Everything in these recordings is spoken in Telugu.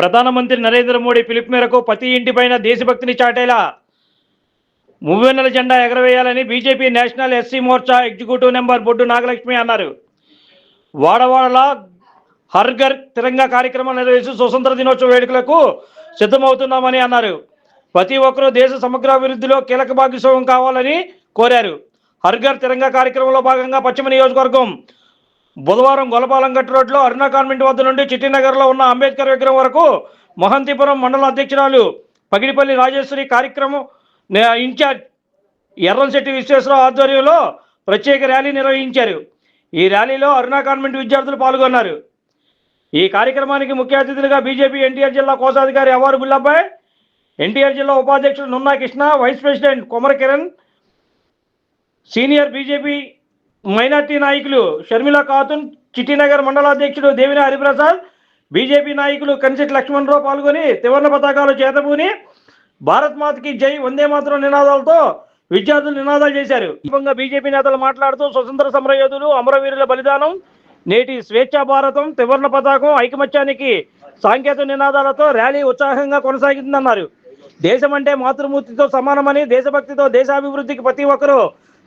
ప్రధానమంత్రి నరేంద్ర మోడీ పిలుపు మేరకు ప్రతి ఇంటిపైన దేశభక్తిని చాటేలా మువ్వెన్నెల జెండా ఎగరవేయాలని BJP national SC morcha executive number Boddu Nagalakshmi అన్నారు. వాడవాడలా హర్ఘర్ తిరంగా కార్యక్రమం నిర్వహిస్తూ స్వతంత్ర దినోత్సవ వేడుకలకు సిద్ధమవుతున్నామని అన్నారు. ప్రతి ఒక్కరూ దేశ సమగ్రాభివృద్ధిలో కీలక భాగస్వామ్యం కావాలని కోరారు. హర్ఘర్ తిరంగా కార్యక్రమంలో భాగంగా పశ్చిమ నియోజకవర్గం బుధవారం గొలపాలం గట్టు రోడ్లో అరుణ కాన్వెంట్ వద్ద నుండి చిట్టినగర్లో ఉన్న అంబేద్కర్ విగ్రహం వరకు మహంతిపురం మండల అధ్యక్షురాలు పగిడిపల్లి రాజేశ్వరి కార్యక్రమం ఇన్ఛార్జ్ ఎర్రంశెట్టి విశ్వేశ్వరరావు ఆధ్వర్యంలో ప్రత్యేక ర్యాలీ నిర్వహించారు. ఈ ర్యాలీలో అరుణ కాన్వెంట్ విద్యార్థులు పాల్గొన్నారు. ఈ కార్యక్రమానికి ముఖ్య అతిథులుగా బీజేపీ ఎన్టీఆర్ జిల్లా కోశాధికారి అవారు బుల్లబ్బాయ్ ఎన్టీఆర్ జిల్లా ఉపాధ్యక్షుడు Nunna Krishna vice president Kumara Kiran senior BJP minority నాయకులు షర్మిల ఖాతున్ చిట్టినగర్ మండలాధ్యక్షుడు దేవిన హరిప్రసాద్ బీజేపీ నాయకులు కనిశెట్టి లక్ష్మణరావు పాల్గొని త్రివర్ణ పతాకాలు చేతపూని భారత్ మాతకి జై వందే మాత్రం నినాదాలతో విద్యార్థులు నినాదాలు చేశారు. బీజేపీ నేతలు మాట్లాడుతూ స్వతంత్ర సమర యోధులు అమరవీరుల బలిదానం నేటి స్వేచ్ఛా భారతం త్రివర్ణ పతాకం ఐకమత్యానికి సాంకేతిక నినాదాలతో ర్యాలీ ఉత్సాహంగా కొనసాగిందన్నారు. దేశం అంటే మాతృమూర్తితో సమానమని దేశభక్తితో దేశాభివృద్ధికి ప్రతి ఒక్కరూ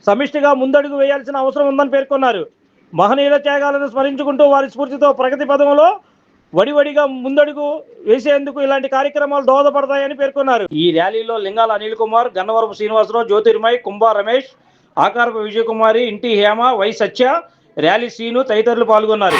సమిష్టిగా ముందడుగు వేయాల్సిన అవసరం ఉందని పేర్కొన్నారు. మహనీయుల త్యాగాలను స్మరించుకుంటూ వారి స్ఫూర్తితో ప్రగతి పదంలో వడివడిగా ముందడుగు వేసేందుకు ఇలాంటి కార్యక్రమాలు దోహదపడతాయని పేర్కొన్నారు. ఈ ర్యాలీలో లింగాల అనిల్ కుమార్ గన్నవరపు శ్రీనివాసరావు జ్యోతిర్మయ్ కుంభా రమేష్ ఆకారపు విజయకుమారి ఇంటి హేమ వై సత్య ర్యాలీ శ్రీను తదితరులు పాల్గొన్నారు.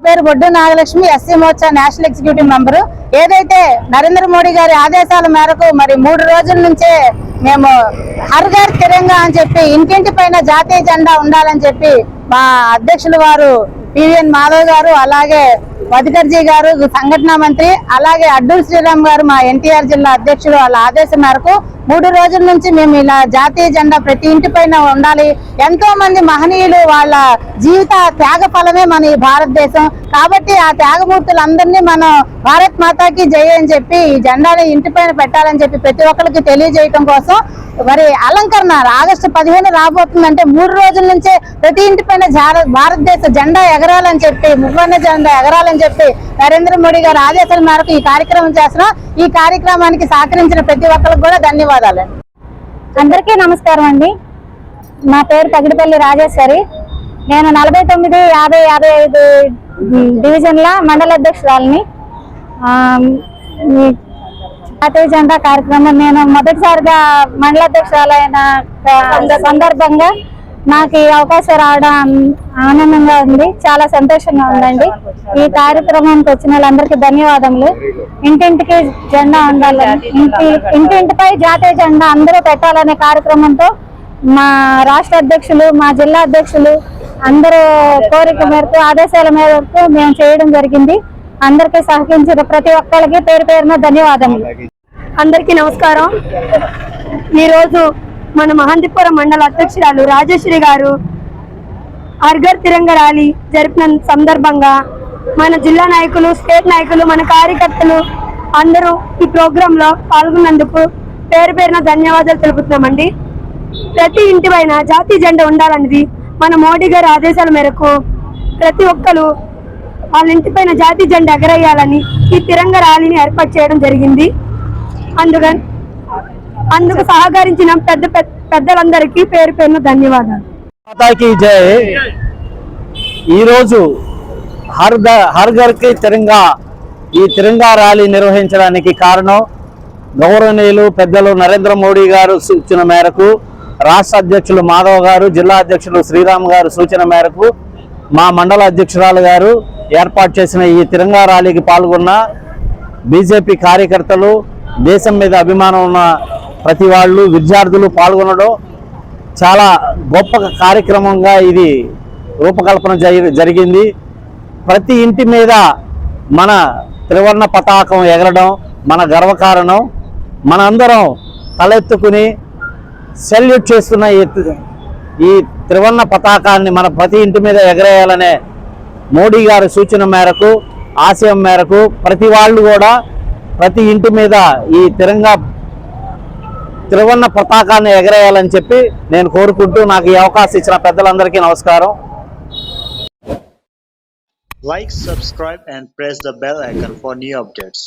పేరు Boddu Nagalakshmi SC morcha national executive member. ఏదైతే నరేంద్ర మోడీ గారి ఆదేశాల మేరకు మరి మూడు రోజుల నుంచే మేము హర్ తిరంగా అని చెప్పి ఇంటింటి పైన జాతీయ జెండా ఉండాలని చెప్పి మా అధ్యక్షులు వారు పివిఎన్ మాధవ్ గారు అలాగే మధుకర్జీ గారు సంఘటన మంత్రి అలాగే అడ్డూరు శ్రీరామ్ గారు మా ఎన్టీఆర్ జిల్లా అధ్యక్షుడు వాళ్ళ ఆదేశం మేరకు మూడు రోజుల నుంచి మేము ఇలా జాతీయ జెండా ప్రతి ఇంటి పైన ఉండాలి. ఎంతో మంది మహనీయులు వాళ్ళ జీవిత త్యాగ ఫలమే మన ఈ భారతదేశం. కాబట్టి ఆ త్యాగమూర్తులందరినీ మనం భారత్ మాతాకి జయ అని చెప్పి ఈ జెండాని ఇంటి పైన పెట్టాలని చెప్పి ప్రతి ఒక్కరికి తెలియజేయటం కోసం మరి అలంకరణ ఆగస్టు పదిహేను రాబోతుందంటే మూడు రోజుల నుంచే ప్రతి ఇంటి పైన జార- భారతదేశ జెండా ఎగరాలని చెప్పి ముగ్గున్న జెండా ఎగరాలని చెప్పి నరేంద్ర మోడీ గారి ఆదేశాల మేరకు ఈ కార్యక్రమం చేస్తున్నాం. ఈ కార్యక్రమానికి సహకరించిన ప్రతి ఒక్కరికి కూడా ధన్యవాదాలు. అందరికీ నమస్కారం అండి. నా పేరు తగిడిపల్లి రాజేశ్వరి. నేను నలభై తొమ్మిది యాభై యాభై ఐదు డివిజన్ల మండల అధ్యక్షురాలని. జాతీయ జెండా కార్యక్రమం నేను మొదటిసారిగా మండల అధ్యక్షురాలైన సందర్భంగా నాకు ఈ అవకాశం రావడం ఆనందంగా ఉంది. చాలా సంతోషంగా ఉందండి. ఈ కార్యక్రమానికి వచ్చిన వాళ్ళందరికీ ధన్యవాదములు. ఇంటింటికి జెండా ఉండాలని ఇంటి ఇంటింటిపై జాతీయ జెండా అందరూ పెట్టాలనే కార్యక్రమంతో మా రాష్ట్ర అధ్యక్షులు మా జిల్లా అధ్యక్షులు అందరూ కోరిక మేరకు ఆదేశాల మేరకు మేము చేయడం జరిగింది. అందరికీ సహకరించిన ప్రతి ఒక్కరికి పేరు పేరున ధన్యవాదములు. అందరికీ నమస్కారం. ఈరోజు మన మహంతిపురం మండల అధ్యక్షురాలు రాజేశ్వరి గారు అర్గర్ తిరంగ ర్యాలీ జరిపిన సందర్భంగా మన జిల్లా నాయకులు స్టేట్ నాయకులు మన కార్యకర్తలు అందరూ ఈ ప్రోగ్రామ్లో పాల్గొన్నందుకు పేరు పేరున ధన్యవాదాలు తెలుపుతున్నామండి. ప్రతి ఇంటి పైన జాతీయ జెండా ఉండాలన్నది మన మోడీ గారి ఆదేశాల మేరకు ప్రతి ఒక్కరు వాళ్ళ ఇంటి పైన జాతీయ జెండా ఎగరేయాలని ఈ తిరంగ ర్యాలీని ఏర్పాటు చేయడం జరిగింది. అందుకని అందుకు సహకరించిన పెద్ద పెద్దలందరికీ పేరు పేరున ధన్యవాదాలు. మాతాకి జై. ఈరోజు హర్ ద హర్ ఘర్కి తిరంగా ఈ తిరంగా ర్యాలీ నిర్వహించడానికి కారణం గౌరవనీయులు పెద్దలు నరేంద్ర మోడీ గారు సూచన మేరకు రాష్ట్ర అధ్యక్షులు మాధవ్ గారు జిల్లా అధ్యక్షులు శ్రీరామ్ గారు సూచన మేరకు మా మండల అధ్యక్షురాలు గారు ఏర్పాటు చేసిన ఈ తిరంగా ర్యాలీకి పాల్గొన్న బీజేపీ కార్యకర్తలు దేశం మీద అభిమానం ఉన్న ప్రతి వాళ్ళు విద్యార్థులు పాల్గొనడం చాలా గొప్ప కార్యక్రమంగా ఇది రూపకల్పన జరిగింది. ప్రతి ఇంటి మీద మన త్రివర్ణ పతాకం ఎగరడం మన గర్వకారణం మనందరం తలెత్తుకుని సెల్యూట్ చేస్తున్న ఈ త్రివర్ణ పతాకాన్ని మన ప్రతి ఇంటి మీద ఎగరేయాలనే మోడీ గారి సూచన మేరకు ఆశయం మేరకు ప్రతి వాళ్ళు కూడా ప్రతి ఇంటి మీద ఈ తిరంగా త్రివర్ణ పతాకాన్ని ఎగరేయాలని చెప్పి నేను కోరుకుంటూ నాకు ఈ అవకాశం ఇచ్చిన పెద్దలందరికీ నమస్కారం. Like subscribe and press the bell icon for new updates